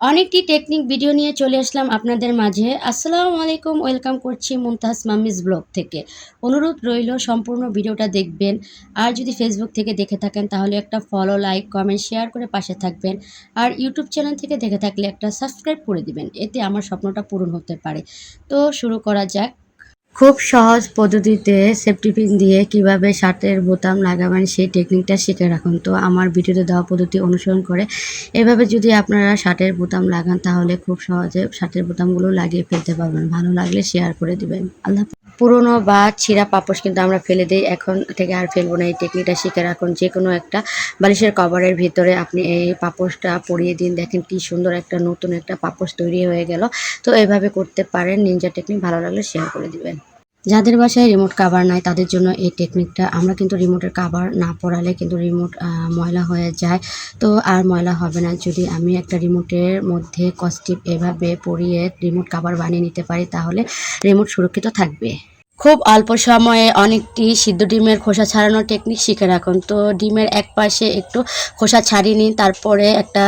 অনেকটি technique video নিয়ে চলে আসলাম আপনাদের মাঝে। আসসালামু আলাইকুম ওয়েলকাম করছি মুমতাজ মামিজ ব্লগ থেকে। অনুরোধ রইল, সম্পূর্ণ ভিডিওটা দেখবেন। আর যদি ফেসবুক থেকে দেখে থাকেন, তাহলে একটা ফলো লাইক কমেন্ট শেয়ার করে পাশে থাকবেন। আর ইউটিউব চ্যানেল থেকে দেখে থাকলে একটা সাবস্ক্রাইব করে দিবেন। এতে আমার স্বপ্নটা পূরণ হতে পারে। তো শুরু করা যাক। খুব সহজ পদ্ধতিতে সেফটি পিন দিয়ে কীভাবে শার্টের বোতাম লাগাবেন সেই টেকনিকটা শিখে রাখুন। তো আমার ভিডিওতে দেওয়া পদ্ধতি অনুসরণ করে এভাবে যদি আপনারা শার্টের বোতাম লাগান, তাহলে খুব সহজে শার্টের বোতামগুলো লাগিয়ে ফেলতে পারবেন। ভালো লাগলে শেয়ার করে দিবেন। আল্লাহ। পুরনো বা ছিঁড়া পাপোশ কিন্তু আমরা ফেলে দিই, এখন থেকে আর ফেলব না। এই টেকনিকটা শিখে রাখুন। যে কোনো একটা বালিশের কভারের ভিতরে আপনি এই পাপোশটা পরিয়ে দিন। দেখেন কি সুন্দর একটা নতুন একটা পাপোশ তৈরি হয়ে গেল। তো এইভাবে করতে পারেন। নিনজা টেকনিক ভালো লাগলে শেয়ার করে দিবেন। যাদের বাসায় রিমোট কাভার নাই, তাদের জন্য এই টেকনিকটা আমরা কিন্তু রিমোটের কাভার না পড়ালে কিন্তু রিমোট ময়লা হয়ে যায়। তো আর ময়লা হবে না। যদি আমি একটা রিমোটের মধ্যে কস্টিপ এভাবে পরিয়ে রিমোট কাভার বানিয়ে নিতে পারি, তাহলে রিমোট সুরক্ষিত থাকবে। খুব অল্প সময়ে অনেকটি সিদ্ধ ডিমের খোসা ছাড়ানোর টেকনিক শিখে রাখুন। তো ডিমের এক পাশে একটু খোসা ছাড়িয়ে নিন, তারপরে একটা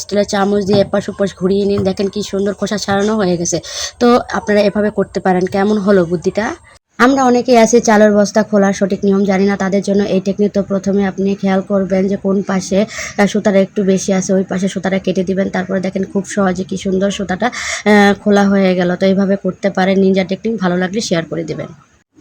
স্টিলের চামচ দিয়ে এপাশ ওপাশ ঘুরিয়ে নিন। দেখেন কি সুন্দর খোসা ছাড়ানো হয়ে গেছে। তো আপনারা এভাবে করতে পারেন। কেমন হলো বুদ্ধিটা? আমরা অনেকেই আছি, চালের বস্তা খোলার সঠিক নিয়ম জানি না, তাদের জন্য এই টেকনিক তো প্রথমে আপনি খেয়াল করবেন যে কোন পাশে সুতাটা একটু বেশি আছে, ওই পাশে সুতাটা কেটে দিবেন, তারপরে দেখেন খুব সহজে কি সুন্দর সুতাটা খোলা হয়ে গেল। তো এইভাবে করতে পারেন নিনজা টেকনিক ভালো লাগলে শেয়ার করে দেবেন।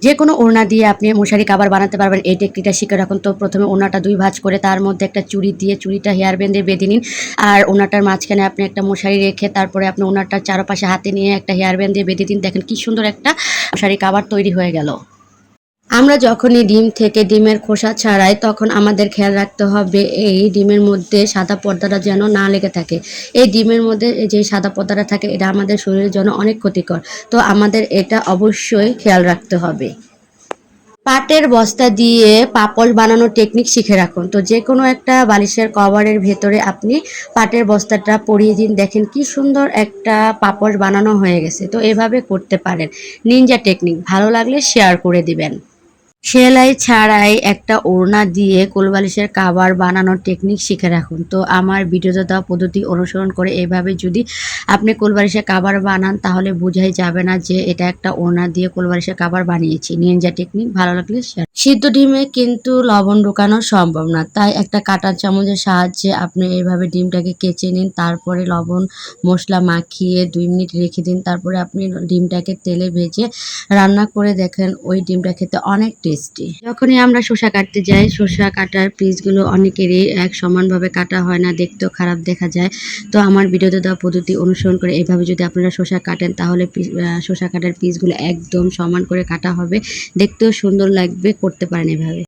যে কোনো ওড়না দিয়ে আপনি মশারি কাবার বানাতে পারবেন। এই টেকনিকটা শিখে রাখুন। তো প্রথমে ওড়নাটা দুই ভাঁজ করে তার মধ্যে একটা চুড়ি দিয়ে চুড়িটা হেয়ার ব্যান্ডে বেঁধে নিন। আর ওনাটার মাঝখানে আপনি একটা মশারি রেখে তারপরে আপনি ওনাটার চারপাশে হাতে নিয়ে একটা হেয়ার ব্যান্ড দিয়ে বেঁধে দিন। দেখেন কি সুন্দর একটা মশারি কাবার তৈরি হয়ে গেল। আমরা যখনই ডিম থেকে ডিমের খোসা ছাড়াই, তখন আমাদের খেয়াল রাখতে হবে এই ডিমের মধ্যে সাদা পর্দাটা যেন না লেগে থাকে। এই ডিমের মধ্যে যে সাদা পর্দাটা থাকে, এটা আমাদের শরীরের জন্য অনেক ক্ষতিকর। তো আমাদের এটা অবশ্যই খেয়াল রাখতে হবে। পাটের বস্তা দিয়ে পাপড় বানানোর টেকনিক শিখে রাখুন। তো যে কোনো একটা বালিশের কভারের ভেতরে আপনি পাটের বস্তাটা পরিয়ে দিন, দেখেন কি সুন্দর একটা পাপড় বানানো হয়ে গেছে। তো এভাবে করতে পারেন। নিনজা টেকনিক ভালো লাগলে শেয়ার করে দিবেন। সেলাই ছাড়াই একটা ওড়না দিয়ে কোলবালিশের কাবার বানানোর টেকনিক শিখে রাখুন। তো আমার ভিডিওতে দেওয়া পদ্ধতি অনুসরণ করে এইভাবে যদি আপনি কোলবালিশের কাবার বানান, তাহলে বোঝাই যাবে না যে এটা একটা ওড়না দিয়ে কোলবালিশের কাবার বানিয়েছি। নিনজা টেকনিক ভালো লাগলে শেয়ার সিদ্ধ ডিমে কিন্তু লবণ ঢোকানো সম্ভব না, তাই একটা কাঁটার চামচের সাহায্যে আপনি এইভাবে ডিমটাকে কেচে নিন, তারপরে লবণ, মশলা মাখিয়ে দুই মিনিট রেখে দিন, তারপরে আপনি ডিমটাকে তেলে ভেজে রান্না করে দেখেন, ওই ডিমটা খেতে অনেক টেস্টি যখনই আমরা শসা কাটতে যাই, শসা কাটার পিসগুলো অনেকেরই এক সমানভাবে কাটা হয় না, দেখতেও খারাপ দেখা যায়। তো আমার ভিডিওতে দেওয়া পদ্ধতি অনুসরণ করে এভাবে যদি আপনারা শসা কাটেন, তাহলে শসা কাটার পিসগুলো একদম সমান করে কাটা হবে। দেখতেও সুন্দর লাগবে, করতে পারেন এভাবে।